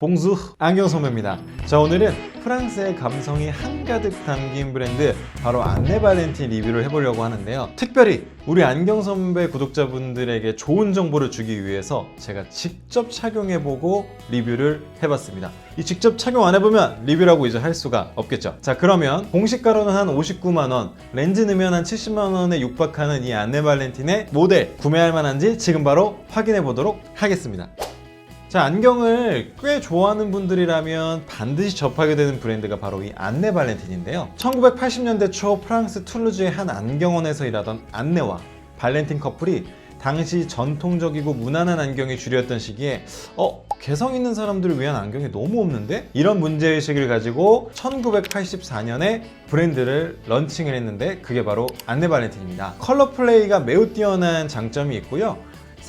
봉수 안경 선배입니다. 자 오늘은 프랑스의 감성이 한가득 담긴 브랜드 바로 안네 발렌틴 리뷰를 해보려고 하는데요. 특별히 우리 안경 선배 구독자분들에게 좋은 정보를 주기 위해서 제가 직접 착용해보고 리뷰를 해봤습니다. 이 직접 착용 안 해보면 리뷰라고 이제 할 수가 없겠죠. 자 그러면 공시가로는 한 59만 원, 렌즈 넣으면 한 70만 원에 육박하는 이 안네 발렌틴의 모델 구매할 만한지 지금 바로 확인해 보도록 하겠습니다. 자, 안경을 꽤 좋아하는 분들이라면 반드시 접하게 되는 브랜드가 바로 이 안네 발렌틴인데요. 1980년대 초 프랑스 툴루즈의 한 안경원에서 일하던 안네와 발렌틴 커플이 당시 전통적이고 무난한 안경이 주류였던 시기에 어? 개성 있는 사람들을 위한 안경이 너무 없는데? 이런 문제의식을 가지고 1984년에 브랜드를 런칭을 했는데 그게 바로 안네 발렌틴입니다. 컬러 플레이가 매우 뛰어난 장점이 있고요.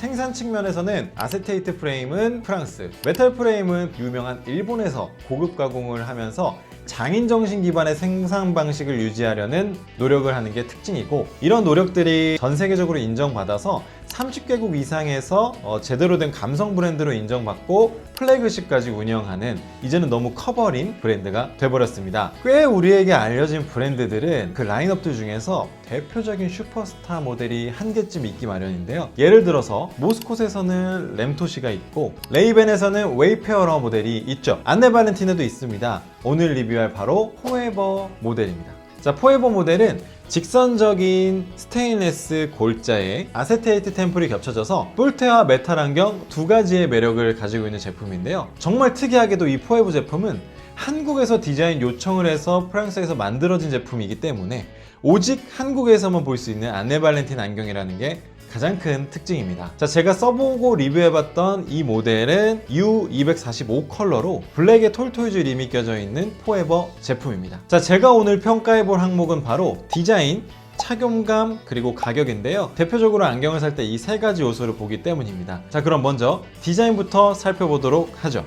생산 측면에서는 아세테이트 프레임은 프랑스, 메탈 프레임은 유명한 일본에서 고급 가공을 하면서 장인 정신 기반의 생산 방식을 유지하려는 노력을 하는 게 특징이고 이런 노력들이 전 세계적으로 인정받아서 30개국 이상에서 어, 제대로 된 감성 브랜드로 인정받고 플래그십까지 운영하는 이제는 너무 커버린 브랜드가 돼버렸습니다. 꽤 우리에게 알려진 브랜드들은 그 라인업들 중에서 대표적인 슈퍼스타 모델이 한 개쯤 있기 마련인데요. 예를 들어서 모스콧에서는 램토시가 있고 레이벤에서는 웨이페어러 모델이 있죠. 안네 발렌틴에도 있습니다. 오늘 리뷰할 바로 포에버 모델입니다. 자, 포에버 모델은 직선적인 스테인레스 골자에 아세테이트 템플이 겹쳐져서 뿔테와 메탈 안경 두 가지의 매력을 가지고 있는 제품인데요. 정말 특이하게도 이 포에버 제품은 한국에서 디자인 요청을 해서 프랑스에서 만들어진 제품이기 때문에 오직 한국에서만 볼 수 있는 안네 발렌틴 안경이라는 게 가장 큰 특징입니다. 자, 제가 써보고 리뷰해봤던 이 모델은 U245 컬러로 블랙에 톨토이즈 림이 껴져 있는 포에버 제품입니다. 자, 제가 오늘 평가해볼 항목은 바로 디자인, 착용감 그리고 가격인데요. 대표적으로 안경을 살 때 이 세 가지 요소를 보기 때문입니다. 자, 그럼 먼저 디자인부터 살펴보도록 하죠.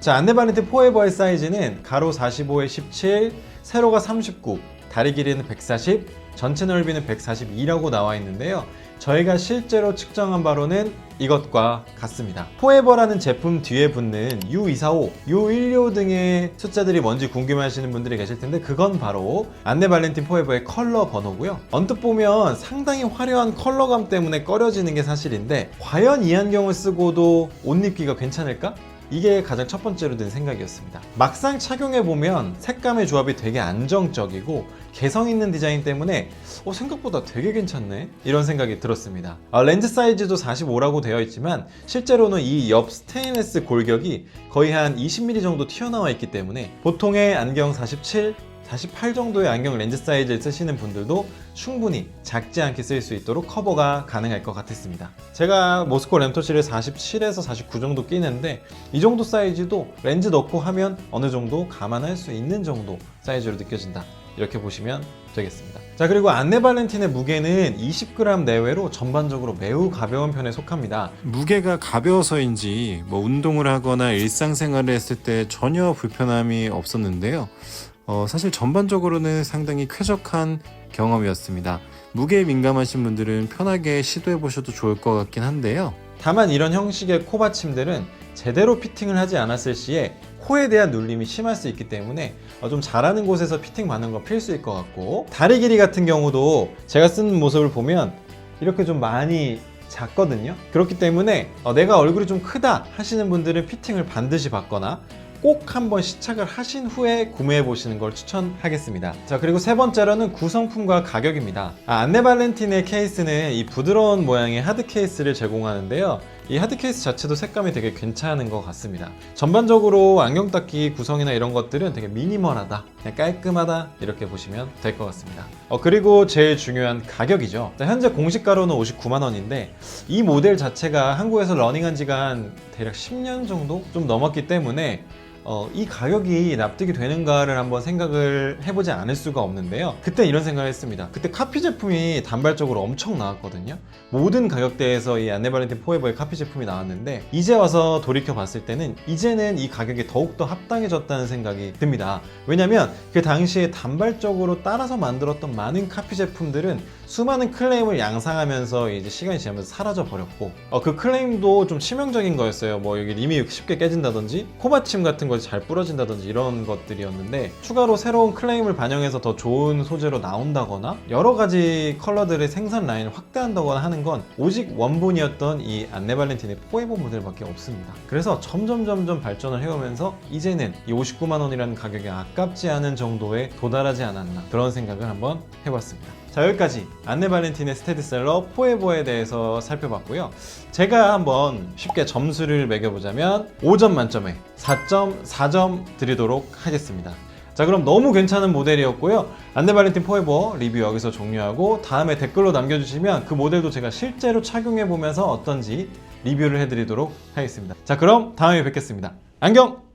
자, 발렌틴 포에버의 사이즈는 가로 45에 17, 세로가 39, 다리 길이는 140, 전체 넓이는 142라고 나와 있는데요. 저희가 실제로 측정한 바로는 이것과 같습니다. 포에버라는 제품 뒤에 붙는 U245, U165 등의 숫자들이 뭔지 궁금해하시는 분들이 계실 텐데 그건 바로 안네 발렌틴 포에버의 컬러 번호고요. 언뜻 보면 상당히 화려한 컬러감 때문에 꺼려지는 게 사실인데 과연 이 안경을 쓰고도 옷 입기가 괜찮을까? 이게 가장 첫 번째로 든 생각이었습니다. 막상 착용해 보면 색감의 조합이 되게 안정적이고 개성 있는 디자인 때문에 어, 생각보다 되게 괜찮네 이런 생각이 들었습니다. 아, 렌즈 사이즈도 45라고 되어 있지만 실제로는 이 옆 스테인레스 골격이 거의 한 20mm 정도 튀어나와 있기 때문에 보통의 안경 47 48 정도의 안경 렌즈 사이즈를 쓰시는 분들도 충분히 작지 않게 쓸 수 있도록 커버가 가능할 것 같았습니다. 제가 모스코 램토시를 47에서 49 정도 끼는데 이 정도 사이즈도 렌즈 넣고 하면 어느 정도 감안할 수 있는 정도 사이즈로 느껴진다. 이렇게 보시면 되겠습니다. 자 그리고 안네 발렌틴의 무게는 20g 내외로 전반적으로 매우 가벼운 편에 속합니다. 무게가 가벼워서인지 뭐 운동을 하거나 일상생활을 했을 때 전혀 불편함이 없었는데요. 어, 사실 전반적으로는 상당히 쾌적한 경험이었습니다. 무게에 민감하신 분들은 편하게 시도해 보셔도 좋을 것 같긴 한데요. 다만 이런 형식의 코 받침들은 제대로 피팅을 하지 않았을 시에 코에 대한 눌림이 심할 수 있기 때문에 어, 좀 잘하는 곳에서 피팅 받는 건 필수일 것 같고 다리 길이 같은 경우도 제가 쓰는 모습을 보면 이렇게 좀 많이 작거든요 그렇기 때문에 어, 내가 얼굴이 좀 크다 하시는 분들은 피팅을 반드시 받거나 꼭 한번 시착을 하신 후에 구매해 보시는 걸 추천하겠습니다. 자, 그리고 세 번째로는 구성품과 가격입니다. 아, 안네 발렌틴의 케이스는 이 부드러운 모양의 하드 케이스를 제공하는데요. 이 하드 케이스 자체도 색감이 되게 괜찮은 것 같습니다. 전반적으로 안경 닦기 구성이나 이런 것들은 되게 미니멀하다, 그냥 깔끔하다 이렇게 보시면 될 것 같습니다. 어, 그리고 제일 중요한 가격이죠. 자, 현재 공시가로는 59만 원인데 이 모델 자체가 한국에서 러닝한 지가 한 대략 10년 정도 좀 넘었기 때문에 어, 이 가격이 납득이 되는가를 한번 생각을 해보지 않을 수가 없는데요. 그때 이런 생각을 했습니다. 그때 카피 제품이 단발적으로 엄청 나왔거든요. 모든 가격대에서 이 안네발렌틴 포에버의 카피 제품이 나왔는데 이제 와서 돌이켜 봤을 때는 이제는 이 가격이 더욱더 합당해졌다는 생각이 듭니다. 왜냐면 그 당시에 단발적으로 따라서 만들었던 많은 카피 제품들은 수많은 클레임을 양상하면서 이제 시간이 지나면서 사라져 버렸고 어, 그 클레임도 좀 치명적인 거였어요. 뭐 여기 림이 쉽게 깨진다든지 코받침 같은 것이 잘 부러진다든지 이런 것들이었는데 추가로 새로운 클레임을 반영해서 더 좋은 소재로 나온다거나 여러 가지 컬러들의 생산 라인을 확대한다거나 하는 건 오직 원본이었던 이 안네 발렌틴의 포에버 모델밖에 없습니다. 그래서 점점 점점 발전을 해오면서 이제는 이 59만 원이라는 가격에 아깝지 않은 정도에 도달하지 않았나 그런 생각을 한번 해봤습니다. 자 여기까지 안네 발렌틴의 스테디셀러 포에버에 대해서 살펴봤고요. 제가 한번 쉽게 점수를 매겨보자면 5점 만점에 4.4점 드리도록 하겠습니다. 자 그럼 너무 괜찮은 모델이었고요. 안네 발렌틴 포에버 리뷰 여기서 종료하고 다음에 댓글로 남겨주시면 그 모델도 제가 실제로 착용해 보면서 어떤지 리뷰를 해드리도록 하겠습니다. 자 그럼 다음에 뵙겠습니다. 안녕!